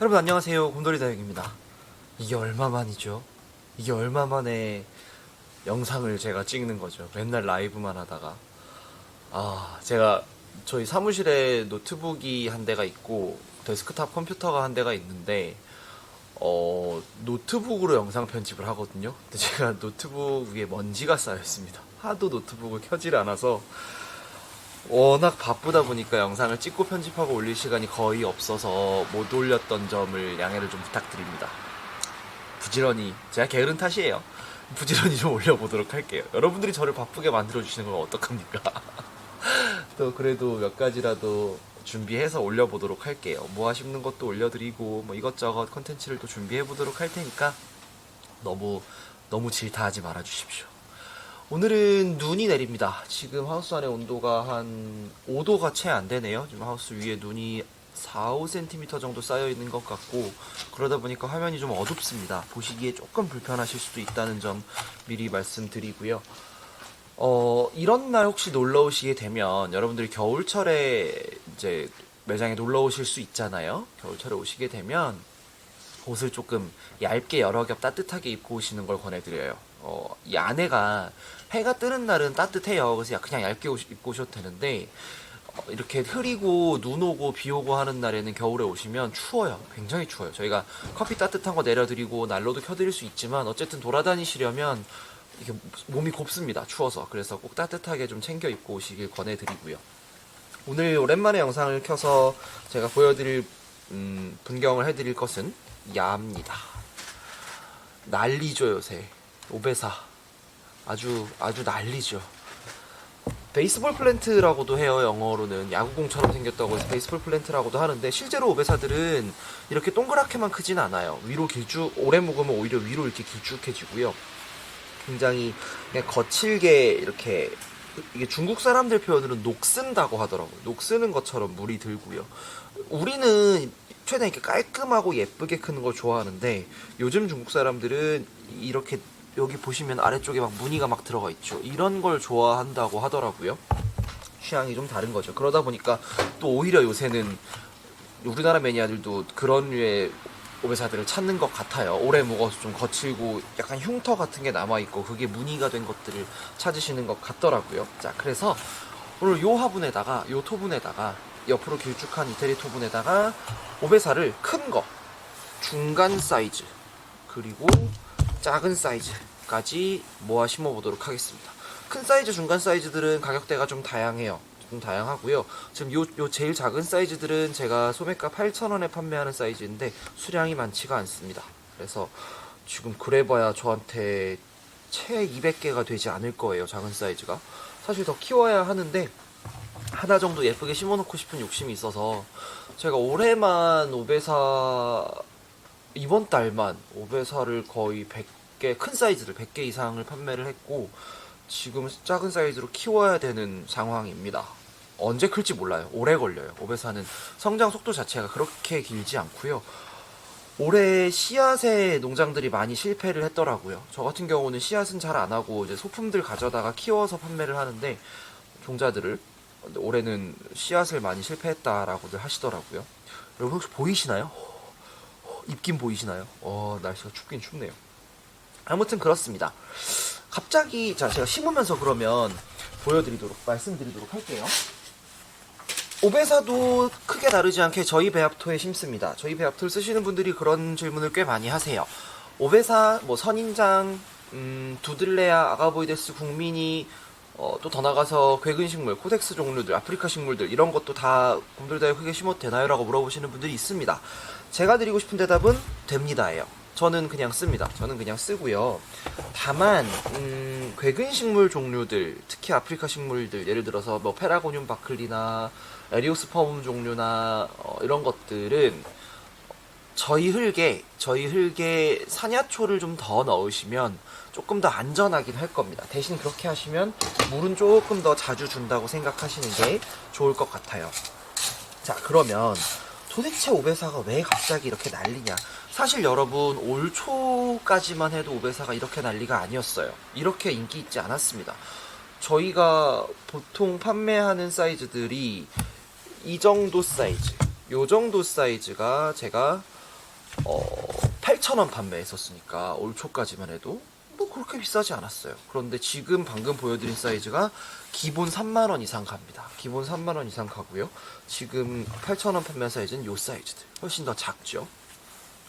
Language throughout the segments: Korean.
여러분 안녕하세요. 곰돌이 다육입니다. 이게 얼마만이죠? 이게 얼마만에 영상을 제가 찍는 거죠? 맨날 라이브만 하다가. 아 제가 저희 사무실에 노트북이 한 대가 있고 데스크탑 컴퓨터가 한 대가 있는데 어 노트북으로 영상 편집을 하거든요? 근데 제가 노트북 위에 먼지가 쌓여 있습니다. 하도 노트북을 켜질 않아서 워낙 바쁘다 보니까 영상을 찍고 편집하고 올릴 시간이 거의 없어서 못 올렸던 점을 양해를 좀 부탁드립니다. 부지런히 제가 게으른 탓이에요. 부지런히 좀 올려보도록 할게요. 여러분들이 저를 바쁘게 만들어 주시는 건 어떡합니까? 또 그래도 몇 가지라도 준비해서 올려보도록 할게요. 모아 심는 것도 올려드리고 뭐 이것저것 컨텐츠를 또 준비해 보도록 할 테니까 너무 너무 질타하지 말아 주십시오. 오늘은 눈이 내립니다. 지금 하우스 안에 온도가 한 5도가 채 안 되네요. 지금 하우스 위에 눈이 4, 5cm 정도 쌓여 있는 것 같고 그러다 보니까 화면이 좀 어둡습니다. 보시기에 조금 불편하실 수도 있다는 점 미리 말씀드리고요. 어, 이런 날 혹시 놀러 오시게 되면 여러분들이 겨울철에 이제 매장에 놀러 오실 수 있잖아요. 겨울철에 오시게 되면 옷을 조금 얇게 여러 겹 따뜻하게 입고 오시는 걸 권해드려요. 어, 이 안에가 해가 뜨는 날은 따뜻해요. 그래서 그냥 얇게 오시- 입고 오셔도 되는데 어, 이렇게 흐리고 눈 오고 비 오고 하는 날에는 겨울에 오시면 추워요. 굉장히 추워요. 저희가 커피 따뜻한 거 내려드리고 난로도 켜드릴 수 있지만 어쨌든 돌아다니시려면 이게 몸이 곱습니다. 추워서. 그래서 꼭 따뜻하게 좀 챙겨 입고 오시길 권해드리고요. 오늘 오랜만에 영상을 켜서 제가 보여드릴 음, 분경을 해드릴 것은 야입니다. 난리죠 요새. 오베사. 아주 아주 난리죠. 베이스볼 플랜트라고도 해요 영어로는. 야구공처럼 생겼다고 해서 베이스볼 플랜트라고도 하는데 실제로 오베사들은 이렇게 동그랗게만 크진 않아요. 위로 길쭉 오래 묵으면 오히려 위로 이렇게 길쭉해지고요. 굉장히 그냥 거칠게 이렇게 이게 중국 사람들 표현으로 녹슨다고 하더라고요. 녹쓰는 것처럼 물이 들고요. 우리는 최대한 이렇게 깔끔하고 예쁘게 크는 걸 좋아하는데 요즘 중국 사람들은 이렇게 여기 보시면 아래쪽에 막 무늬가 막 들어가 있죠. 이런 걸 좋아한다고 하더라고요. 취향이 좀 다른 거죠. 그러다 보니까 또 오히려 요새는 우리나라 매니아들도 그런 류의 오베사들을 찾는 것 같아요. 오래 묵어서 좀 거칠고 약간 흉터 같은 게 남아있고 그게 무늬가 된 것들을 찾으시는 것 같더라고요. 자, 그래서 오늘 요 화분에다가, 요 토분에다가 옆으로 길쭉한 이태리 토분에다가 오베사를 큰 거, 중간 사이즈, 그리고 작은 사이즈까지 모아 심어 보도록 하겠습니다. 큰 사이즈, 중간 사이즈들은 가격대가 좀 다양해요. 좀 다양하고요. 지금 요, 요 제일 작은 사이즈들은 제가 소매가 8,000원에 판매하는 사이즈인데 수량이 많지가 않습니다. 그래서 지금 그래봐야 저한테 채 200개가 되지 않을 거예요. 작은 사이즈가. 사실 더 키워야 하는데 하나 정도 예쁘게 심어놓고 싶은 욕심이 있어서 제가 올해만 오베사 이번 달만 오베사를 거의 100개 큰 사이즈를 100개 이상을 판매를 했고 지금 작은 사이즈로 키워야 되는 상황입니다. 언제 클지 몰라요. 오래 걸려요. 오베사는 성장 속도 자체가 그렇게 길지 않고요. 올해 씨앗의 농장들이 많이 실패를 했더라고요. 저 같은 경우는 씨앗은 잘 안 하고 이제 소품들 가져다가 키워서 판매를 하는데 종자들을 올해는 씨앗을 많이 실패했다라고들 하시더라고요. 여러분 혹시 보이시나요? 입긴 보이시나요? 어, 날씨가 춥긴 춥네요. 아무튼 그렇습니다. 갑자기, 자, 제가 심으면서 그러면 보여드리도록, 말씀드리도록 할게요. 오베사도 크게 다르지 않게 저희 배합토에 심습니다. 저희 배합토를 쓰시는 분들이 그런 질문을 꽤 많이 하세요. 오베사, 뭐 선인장, 음, 두들레아, 아가보이데스, 국민이, 어, 또 더 나가서 괴근식물, 코덱스 종류들, 아프리카 식물들 이런 것도 다 곰돌다에 크게 심어도 되나요? 라고 물어보시는 분들이 있습니다. 제가 드리고 싶은 대답은 됩니다예요. 저는 그냥 씁니다. 저는 그냥 쓰고요. 다만 음, 괴근식물 종류들, 특히 아프리카 식물들, 예를 들어서 뭐 페라고늄 바클리나 에리오스퍼움 종류나 어, 이런 것들은 저희 흙에 저희 흙에 산야초를 좀 더 넣으시면 조금 더 안전하긴 할 겁니다. 대신 그렇게 하시면 물은 조금 더 자주 준다고 생각하시는 게 좋을 것 같아요. 자 그러면 도대체 오베사가 왜 갑자기 이렇게 난리냐? 사실 여러분 올 초까지만 해도 오베사가 이렇게 난리가 아니었어요. 이렇게 인기 있지 않았습니다. 저희가 보통 판매하는 사이즈들이 이 정도 사이즈, 요 정도 사이즈가 제가 어, 8,000원 판매했었으니까 올 초까지만 해도 뭐 그렇게 비싸지 않았어요. 그런데 지금 방금 보여드린 사이즈가 기본 3만 원 이상 갑니다. 기본 3만 원 이상 가고요. 지금 8,000원 판매 사이즈는 요 사이즈들 훨씬 더 작죠.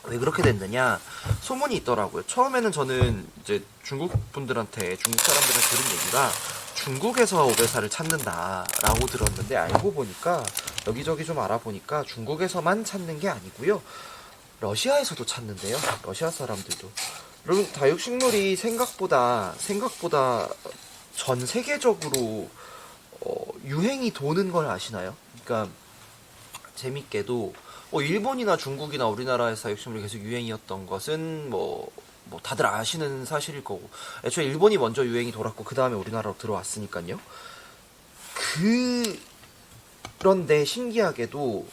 왜 그렇게 됐느냐 소문이 있더라고요. 처음에는 저는 이제 중국 분들한테 중국 사람들한테 들은 얘기가 중국에서 오베사를 찾는다라고 들었는데 알고 보니까 여기저기 좀 알아보니까 중국에서만 찾는 게 아니고요. 러시아에서도 찾는데요. 러시아 사람들도. 여러분 다육식물이 생각보다 생각보다 전 세계적으로 어, 유행이 도는 걸 아시나요? 그러니까 재밌게도 뭐 일본이나 중국이나 우리나라에서 다육식물이 계속 유행이었던 것은 뭐, 뭐 다들 아시는 사실일 거고 애초에 일본이 먼저 유행이 돌았고 그 다음에 우리나라로 들어왔으니까요. 그 그런데 신기하게도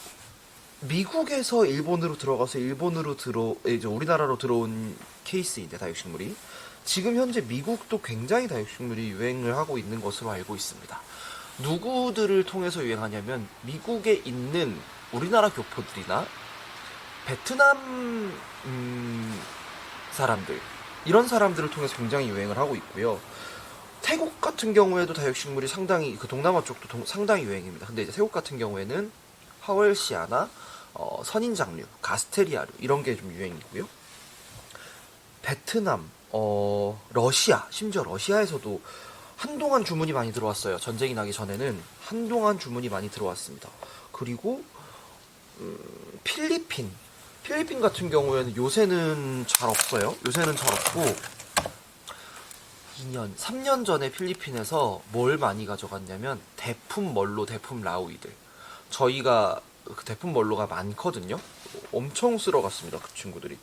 미국에서 일본으로 들어가서 일본으로 들어 이제 우리나라로 들어온 케이스인데 다육식물이 지금 현재 미국도 굉장히 다육식물이 유행을 하고 있는 것으로 알고 있습니다. 누구들을 통해서 유행하냐면 미국에 있는 우리나라 교포들이나 베트남 음, 사람들 이런 사람들을 통해서 굉장히 유행을 하고 있고요. 태국 같은 경우에도 다육식물이 상당히 그 동남아 쪽도 동- 상당히 유행입니다. 근데 이제 태국 같은 경우에는 하월시아나 어, 선인장류, 가스테리아류 이런 게 좀 유행이고요. 베트남, 어, 러시아, 심지어 러시아에서도 한동안 주문이 많이 들어왔어요. 전쟁이 나기 전에는 한동안 주문이 많이 들어왔습니다. 그리고 음, 필리핀, 필리핀 같은 경우에는 요새는 잘 없어요. 요새는 잘 없고 2년, 3년 전에 필리핀에서 뭘 많이 가져갔냐면 대품 멀로, 대품 라우이들. 저희가 그 대품 멀로가 많거든요. 엄청 쓸어갔습니다. 그 친구들이.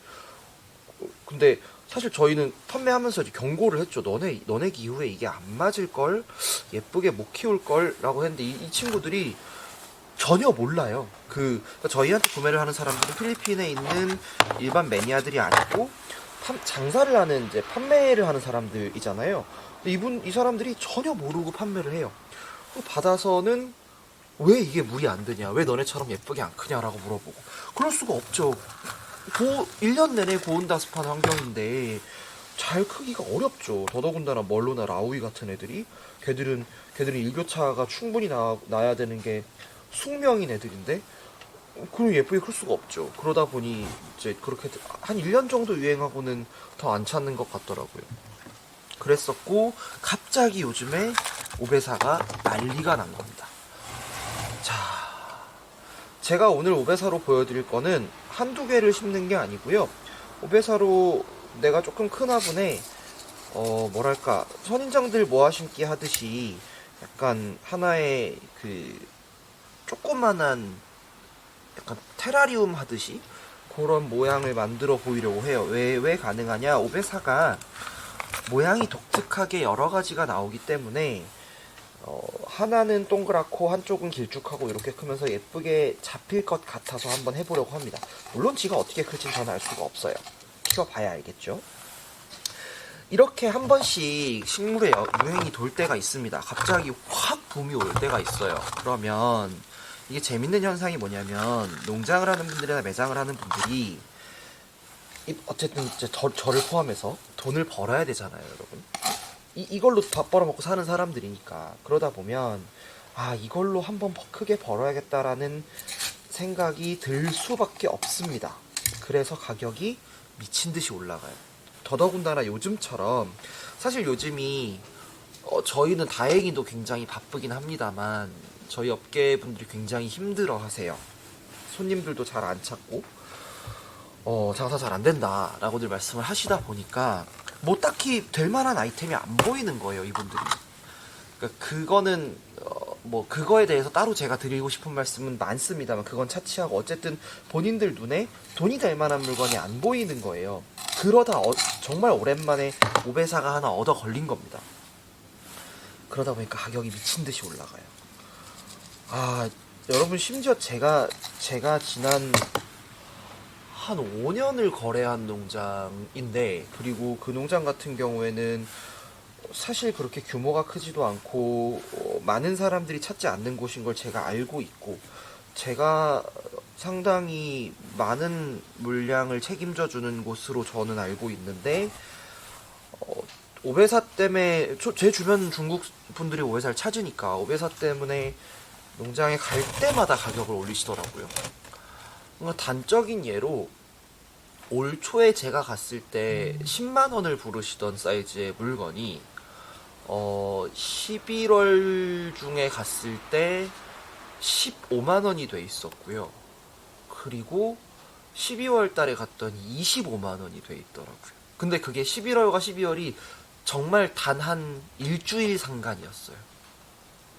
어, 근데 사실 저희는 판매하면서 경고를 했죠. 너네 너네 기후에 이게 안 맞을 걸 예쁘게 못 키울 걸라고 했는데 이, 이 친구들이 전혀 몰라요. 그 그러니까 저희한테 구매를 하는 사람들은 필리핀에 있는 일반 매니아들이 아니고 판- 장사를 하는 이제 판매를 하는 사람들이잖아요. 이분 이 사람들이 전혀 모르고 판매를 해요. 받아서는 왜 이게 물이 안 드냐? 왜 너네처럼 예쁘게 안 크냐라고 물어보고 그럴 수가 없죠. 고 1년 내내 고온다습한 환경인데 잘 크기가 어렵죠. 더더군다나 멀로나 라우이 같은 애들이 걔들은 걔들은 일교차가 충분히 나, 나야 되는 게 숙명인 애들인데 그럼 예쁘게 클 수가 없죠. 그러다 보니 이제 그렇게 한 1년 정도 유행하고는 더 안 찾는 것 같더라고요. 그랬었고 갑자기 요즘에 오베사가 난리가 난 겁니다. 자, 제가 오늘 오베사로 보여드릴 거는 한두 개를 심는 게 아니고요. 오베사로 내가 조금 큰 화분에 어 뭐랄까 선인장들 모아 심기 하듯이 약간 하나의 그 조그만한 약간 테라리움 하듯이 그런 모양을 만들어 보이려고 해요. 왜, 왜 가능하냐? 오베사가 모양이 독특하게 여러 가지가 나오기 때문에 어, 하나는 동그랗고 한쪽은 길쭉하고 이렇게 크면서 예쁘게 잡힐 것 같아서 한번 해보려고 합니다. 물론 지가 어떻게 클진 저는 알 수가 없어요. 키워봐야 알겠죠? 이렇게 한 번씩 식물의 여- 유행이 돌 때가 있습니다. 갑자기 확 붐이 올 때가 있어요. 그러면 이게 재밌는 현상이 뭐냐면 농장을 하는 분들이나 매장을 하는 분들이 이- 어쨌든 이제 저, 저를 포함해서 돈을 벌어야 되잖아요, 여러분. 이, 이걸로 밥 벌어먹고 사는 사람들이니까 그러다 보면 아 이걸로 한번 버- 크게 벌어야겠다라는 생각이 들 수밖에 없습니다. 그래서 가격이 미친 듯이 올라가요. 더더군다나 요즘처럼 사실 요즘이 어, 저희는 다행히도 굉장히 바쁘긴 합니다만 저희 업계 분들이 굉장히 힘들어 하세요. 손님들도 잘 안 찾고 어, 장사 잘 안 된다라고들 말씀을 하시다 보니까 뭐 딱히 될 만한 아이템이 안 보이는 거예요, 이분들이. 그러니까 그거는 어, 뭐 그거에 대해서 따로 제가 드리고 싶은 말씀은 많습니다만 그건 차치하고 어쨌든 본인들 눈에 돈이 될 만한 물건이 안 보이는 거예요. 그러다 어- 정말 오랜만에 오베사가 하나 얻어 걸린 겁니다. 그러다 보니까 가격이 미친 듯이 올라가요. 아, 여러분 심지어 제가 제가 지난 한 5년을 거래한 농장인데 그리고 그 농장 같은 경우에는 사실 그렇게 규모가 크지도 않고 어, 많은 사람들이 찾지 않는 곳인 걸 제가 알고 있고 제가 상당히 많은 물량을 책임져 주는 곳으로 저는 알고 있는데 어, 오베사 때문에 저- 제 주변 중국 분들이 오베사를 찾으니까 오베사 때문에 농장에 갈 때마다 가격을 올리시더라고요. 뭔가 단적인 예로 올 초에 제가 갔을 때 10만 원을 부르시던 사이즈의 물건이 어 11월 중에 갔을 때 15만 원이 돼 있었고요. 그리고 12월 달에 갔더니 25만 원이 돼 있더라고요. 근데 그게 11월과 12월이 정말 단 한 일주일 상간이었어요.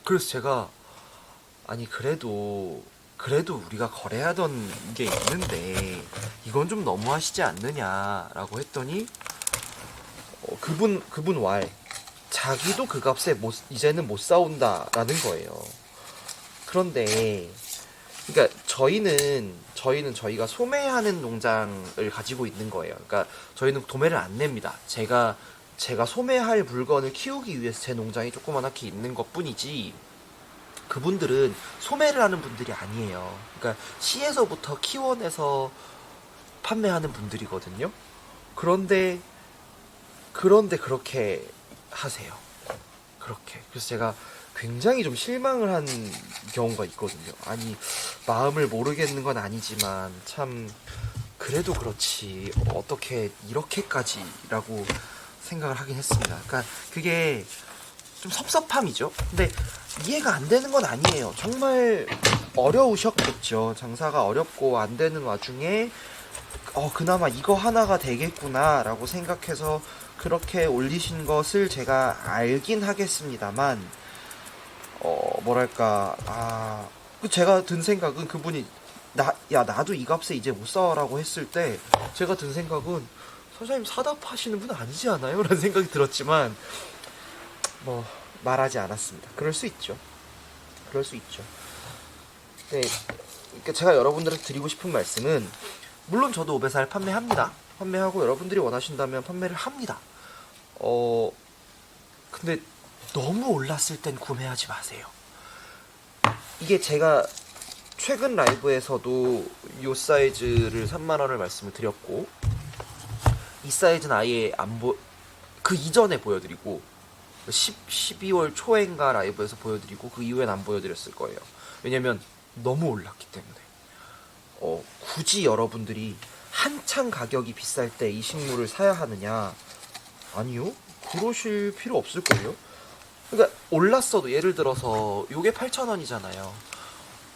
그래서 제가 아니 그래도 그래도 우리가 거래하던 게 있는데 이건 좀 너무하시지 않느냐라고 했더니 어, 그분 그분 왈 자기도 그 값에 못 이제는 못 사온다라는 거예요. 그런데 그러니까 저희는 저희는 저희가 소매하는 농장을 가지고 있는 거예요. 그러니까 저희는 도매를 안 냅니다. 제가 제가 소매할 물건을 키우기 위해서 제 농장이 조그만하게 있는 것뿐이지 그분들은 소매를 하는 분들이 아니에요. 그러니까 시에서부터 키워내서 판매하는 분들이거든요. 그런데 그런데 그렇게 하세요. 그렇게. 그래서 제가 굉장히 좀 실망을 한 경우가 있거든요. 아니 마음을 모르겠는 건 아니지만 참 그래도 그렇지 어떻게 이렇게까지라고 생각을 하긴 했습니다. 그러니까 그게 좀 섭섭함이죠. 근데 이해가 안 되는 건 아니에요. 정말 어려우셨겠죠. 장사가 어렵고 안 되는 와중에 어 그나마 이거 하나가 되겠구나라고 생각해서 그렇게 올리신 것을 제가 알긴 하겠습니다만 어 뭐랄까 아그 제가 든 생각은 그분이 나 야 나도 이 값에 이제 못 사라고 했을 때 제가 든 생각은 선생님 사다 파시는 분 아니지 않아요? 라는 생각이 들었지만 뭐 말하지 않았습니다. 그럴 수 있죠. 그럴 수 있죠. 네, 그러니까 제가 여러분들한테 드리고 싶은 말씀은 물론 저도 오베살 판매합니다. 판매하고 여러분들이 원하신다면 판매를 합니다. 어 근데 너무 올랐을 땐 구매하지 마세요. 이게 제가 최근 라이브에서도 이 사이즈를 3만 원을 말씀을 드렸고 이 사이즈는 아예 안 보, 그 이전에 보여드리고 10, 12월 초인가 라이브에서 보여드리고 그 이후엔 안 보여드렸을 거예요. 왜냐면 너무 올랐기 때문에. 어, 굳이 여러분들이 한창 가격이 비쌀 때 이 식물을 사야 하느냐? 아니요. 그러실 필요 없을 거예요. 그러니까 올랐어도 예를 들어서 요게 8,000원이잖아요.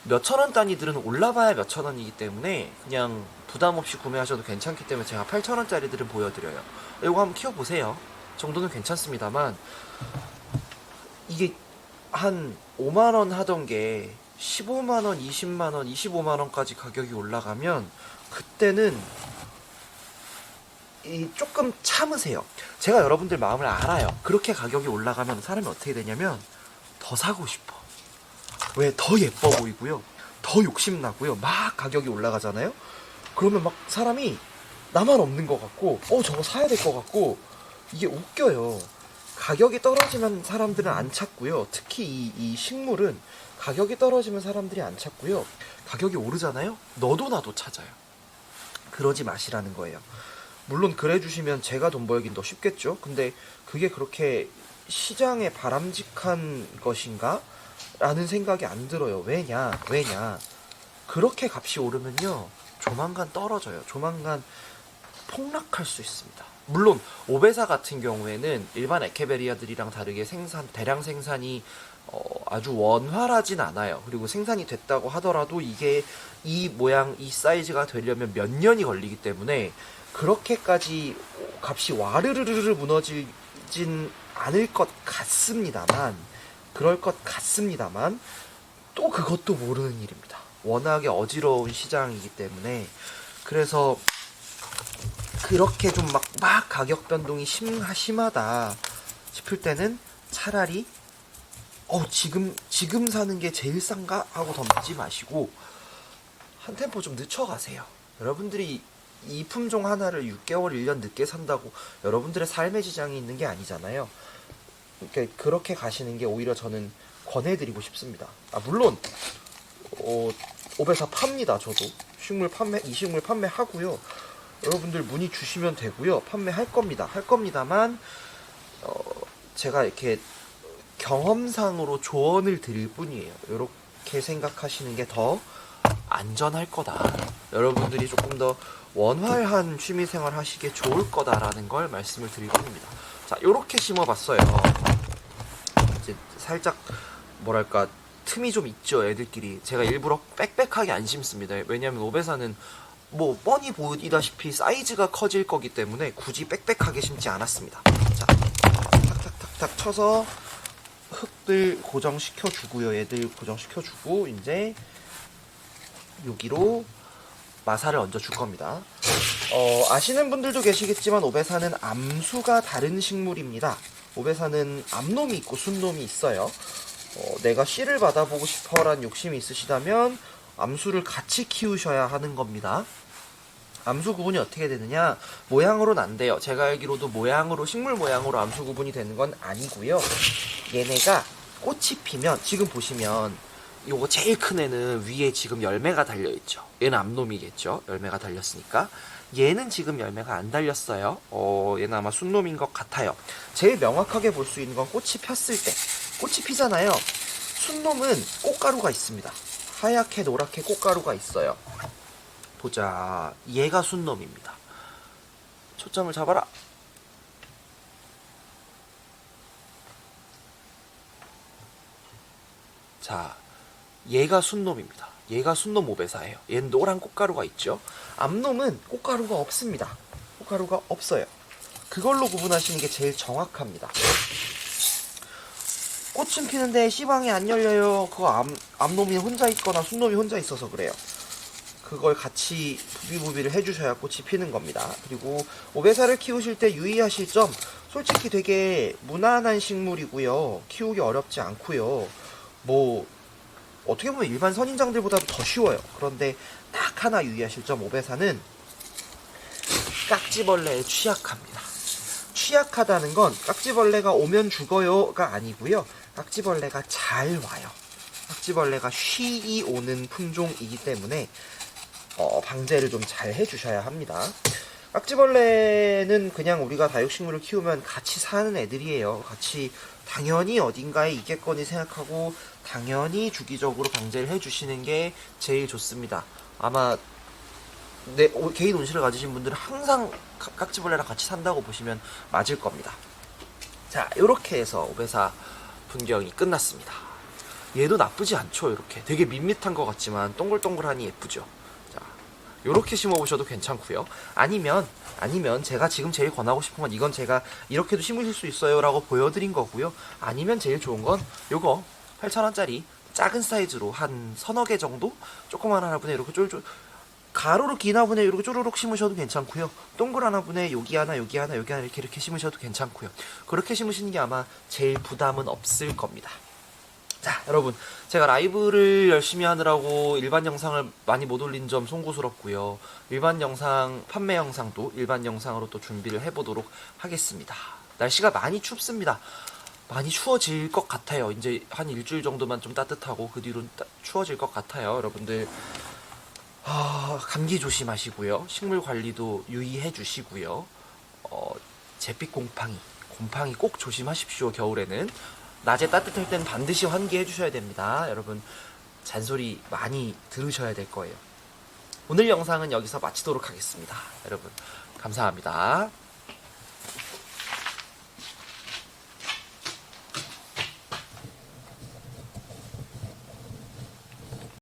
몇천 원 단위들은 올라봐야 몇천 원이기 때문에 그냥 부담 없이 구매하셔도 괜찮기 때문에 제가 8천 원짜리들은 보여드려요. 이거 한번 키워보세요. 정도는 괜찮습니다만 이게 한 5만 원 하던 게 15만 원, 20만 원, 25만 원까지 가격이 올라가면 그때는 이 조금 참으세요. 제가 여러분들 마음을 알아요. 그렇게 가격이 올라가면 사람이 어떻게 되냐면 더 사고 싶어. 왜 더 예뻐 보이고요. 더 욕심 나고요. 막 가격이 올라가잖아요. 그러면 막 사람이 나만 없는 것 같고, 어 저거 사야 될 것 같고 이게 웃겨요. 가격이 떨어지면 사람들은 안 찾고요. 특히 이, 이 식물은 가격이 떨어지면 사람들이 안 찾고요. 가격이 오르잖아요. 너도 나도 찾아요. 그러지 마시라는 거예요. 물론 그래 주시면 제가 돈 벌긴 더 쉽겠죠. 근데 그게 그렇게 시장에 바람직한 것인가? 라는 생각이 안 들어요. 왜냐? 왜냐? 그렇게 값이 오르면요. 조만간 떨어져요. 조만간 폭락할 수 있습니다. 물론 오베사 같은 경우에는 일반 에케베리아들이랑 다르게 생산 대량 생산이 어, 아주 원활하진 않아요. 그리고 생산이 됐다고 하더라도 이게 이 모양 이 사이즈가 되려면 몇 년이 걸리기 때문에 그렇게까지 값이 와르르르르 무너지진 않을 것 같습니다만 그럴 것 같습니다만 또 그것도 모르는 일입니다. 워낙에 어지러운 시장이기 때문에 그래서 그렇게 좀 막 막 가격 변동이 심, 심하다 싶을 때는 차라리 어 지금 지금 사는 게 제일 싼가 하고 덤비지 마시고 한 템포 좀 늦춰가세요. 여러분들이 이 품종 하나를 6개월, 1년 늦게 산다고 여러분들의 삶의 지장이 있는 게 아니잖아요. 그러니까 그렇게 가시는 게 오히려 저는 권해드리고 싶습니다. 아 물론 어, 오베사 팝니다. 저도 식물 판매 이 식물 판매하고요. 여러분들 문의 주시면 되고요. 판매할 겁니다. 할 겁니다만 어, 제가 이렇게 경험상으로 조언을 드릴 뿐이에요. 이렇게 생각하시는 게 더 안전할 거다. 여러분들이 조금 더 원활한 취미생활 하시기에 좋을 거다라는 걸 말씀을 드리고 합니다. 자, 이렇게 심어봤어요. 이제 살짝 뭐랄까 틈이 좀 있죠, 애들끼리. 제가 일부러 빽빽하게 안 심습니다. 왜냐하면 오베사는 뭐 뻔히 보이다시피 사이즈가 커질 거기 때문에 굳이 빽빽하게 심지 않았습니다. 자, 탁탁탁탁 쳐서 흙들 고정시켜 주고요. 얘들 고정시켜 주고 이제 여기로 마사를 얹어 줄 겁니다. 어, 아시는 분들도 계시겠지만 오베사는 암수가 다른 식물입니다. 오베사는 암놈이 있고 순놈이 있어요. 어, 내가 씨를 받아보고 싶어란 욕심이 있으시다면 암수를 같이 키우셔야 하는 겁니다. 암수 구분이 어떻게 되느냐? 모양으로는 안 돼요. 제가 알기로도 모양으로 식물 모양으로 암수 구분이 되는 건 아니고요. 얘네가 꽃이 피면 지금 보시면 요거 제일 큰 애는 위에 지금 열매가 달려 있죠. 얘는 암놈이겠죠. 열매가 달렸으니까. 얘는 지금 열매가 안 달렸어요. 어, 얘는 아마 순놈인 것 같아요. 제일 명확하게 볼 수 있는 건 꽃이 폈을 때. 꽃이 피잖아요. 순놈은 꽃가루가 있습니다. 하얗게 노랗게 꽃가루가 있어요. 보자. 얘가 순놈입니다. 초점을 잡아라. 자, 얘가 순놈입니다. 얘가 순놈 오배사예요. 얘는 노란 꽃가루가 있죠. 암놈은 꽃가루가 없습니다. 꽃가루가 없어요. 그걸로 구분하시는 게 제일 정확합니다. 꽃은 피는데 씨방이 안 열려요. 그거 암, 암놈이 혼자 있거나 순놈이 혼자 있어서 그래요. 그걸 같이 부비부비를 해주셔야 꽃이 피는 겁니다. 그리고 오베사를 키우실 때 유의하실 점, 솔직히 되게 무난한 식물이고요. 키우기 어렵지 않고요. 뭐 어떻게 보면 일반 선인장들보다도 더 쉬워요. 그런데 딱 하나 유의하실 점, 오베사는 깍지벌레에 취약합니다. 취약하다는 건 깍지벌레가 오면 죽어요가 아니고요. 깍지벌레가 잘 와요. 깍지벌레가 쉬이 오는 품종이기 때문에 어, 방제를 좀 잘 해주셔야 합니다. 깍지벌레는 그냥 우리가 다육식물을 키우면 같이 사는 애들이에요. 같이 당연히 어딘가에 있겠거니 생각하고 당연히 주기적으로 방제를 해주시는 게 제일 좋습니다. 아마 내 오- 개인 온실을 가지신 분들은 항상 가- 깍지벌레랑 같이 산다고 보시면 맞을 겁니다. 자, 이렇게 해서 오베사 분경이 끝났습니다. 얘도 나쁘지 않죠, 이렇게. 되게 밋밋한 것 같지만 동글동글하니 예쁘죠. 자, 이렇게 심어보셔도 괜찮고요. 아니면 아니면 제가 지금 제일 권하고 싶은 건 이건 제가 이렇게도 심으실 수 있어요 라고 보여드린 거고요. 아니면 제일 좋은 건 요거 8,000원짜리 작은 사이즈로 한 서너 개 정도 조그만 화분에 이렇게 쫄쫄 가로로 긴 화분에 이렇게 쪼르륵 심으셔도 괜찮고요. 동그란 화분에 여기 하나 여기 하나 여기 하나 이렇게 이렇게 심으셔도 괜찮고요. 그렇게 심으시는 게 아마 제일 부담은 없을 겁니다. 자, 여러분. 제가 라이브를 열심히 하느라고 일반 영상을 많이 못 올린 점 송구스럽고요. 일반 영상, 판매 영상도 일반 영상으로 또 준비를 해보도록 하겠습니다. 날씨가 많이 춥습니다. 많이 추워질 것 같아요. 이제 한 일주일 정도만 좀 따뜻하고 그 뒤로는 따- 추워질 것 같아요. 여러분들 아, 감기 조심하시고요. 식물 관리도 유의해 주시고요. 어, 잿빛 곰팡이, 곰팡이 꼭 조심하십시오. 겨울에는 낮에 따뜻할 땐 반드시 환기해 주셔야 됩니다. 여러분 잔소리 많이 들으셔야 될 거예요. 오늘 영상은 여기서 마치도록 하겠습니다. 여러분 감사합니다.